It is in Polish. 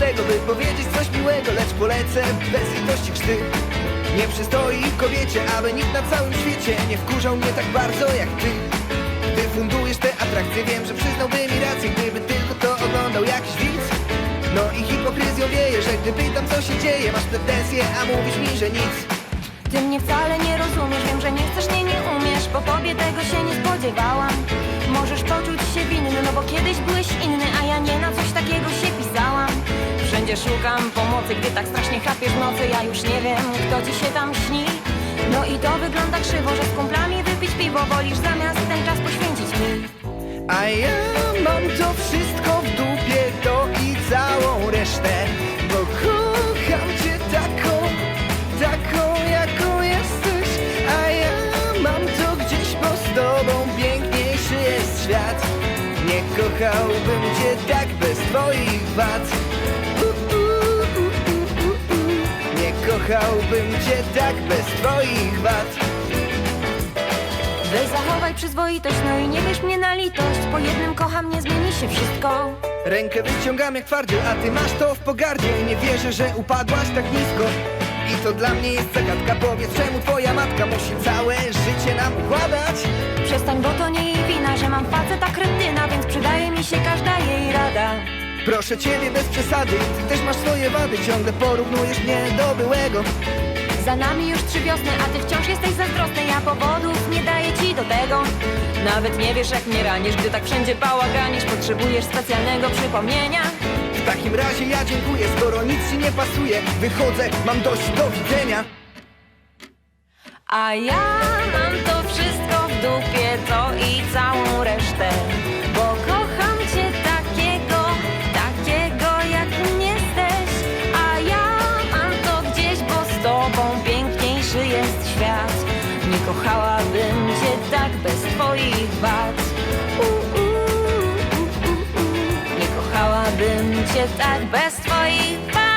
tego, by powiedzieć coś miłego Lecz polecę bez litości krzty. Nie przystoi kobiecie, aby nikt na całym świecie Nie wkurzał mnie tak bardzo jak ty. Ty fundujesz te atrakcje, wiem, że przyznałby mi rację Gdyby tylko to oglądał jakiś widz. No i hipokryzją wieje, że gdy pytam co się dzieje Masz pretensje, a mówisz mi, że nic. Ty mnie wcale nie rozumiesz, wiem, że nie chcesz, nie, nie umiesz Po tobie tego się nie spodziewałam. Możesz poczuć się winny, no bo kiedyś byłeś inny A Wszędzie szukam pomocy, gdy tak strasznie chapiesz nocy Ja już nie wiem, kto ci się tam śni. No i to wygląda krzywo, że z kumplami wypić piwo Wolisz zamiast ten czas poświęcić mi. A ja mam to wszystko w dupie, to i całą resztę Bo kocham cię taką, taką jaką jesteś. A ja mam to gdzieś, bo tobą piękniejszy jest świat. Nie kochałbym cię tak bez twoich wad kochałbym cię tak bez twoich wad. Weź zachowaj przyzwoitość, no i nie bierz mnie na litość. Po jednym kocham, nie zmieni się wszystko. Rękę wyciągam jak twardziel, a ty masz to w pogardzie. Nie wierzę, że upadłaś tak nisko. I to dla mnie jest zagadka. Powiedz, czemu twoja matka musi całe życie nam układać? Przestań, bo to nie jej wina, że mam faceta kretyna Więc przydaje mi się każda jej Proszę ciebie bez przesady Ty też masz swoje wady Ciągle porównujesz mnie do byłego. Za nami już trzy wiosny, a ty wciąż jesteś zazdrosny Ja powodów nie daję ci do tego. Nawet nie wiesz jak mnie ranisz, gdy tak wszędzie bałaganisz Potrzebujesz specjalnego przypomnienia. W takim razie ja dziękuję Skoro nic ci nie pasuje. Wychodzę, mam dość do widzenia. A ja kochałabym cię tak bez twoich wad. Nie kochałabym cię tak bez twoich wad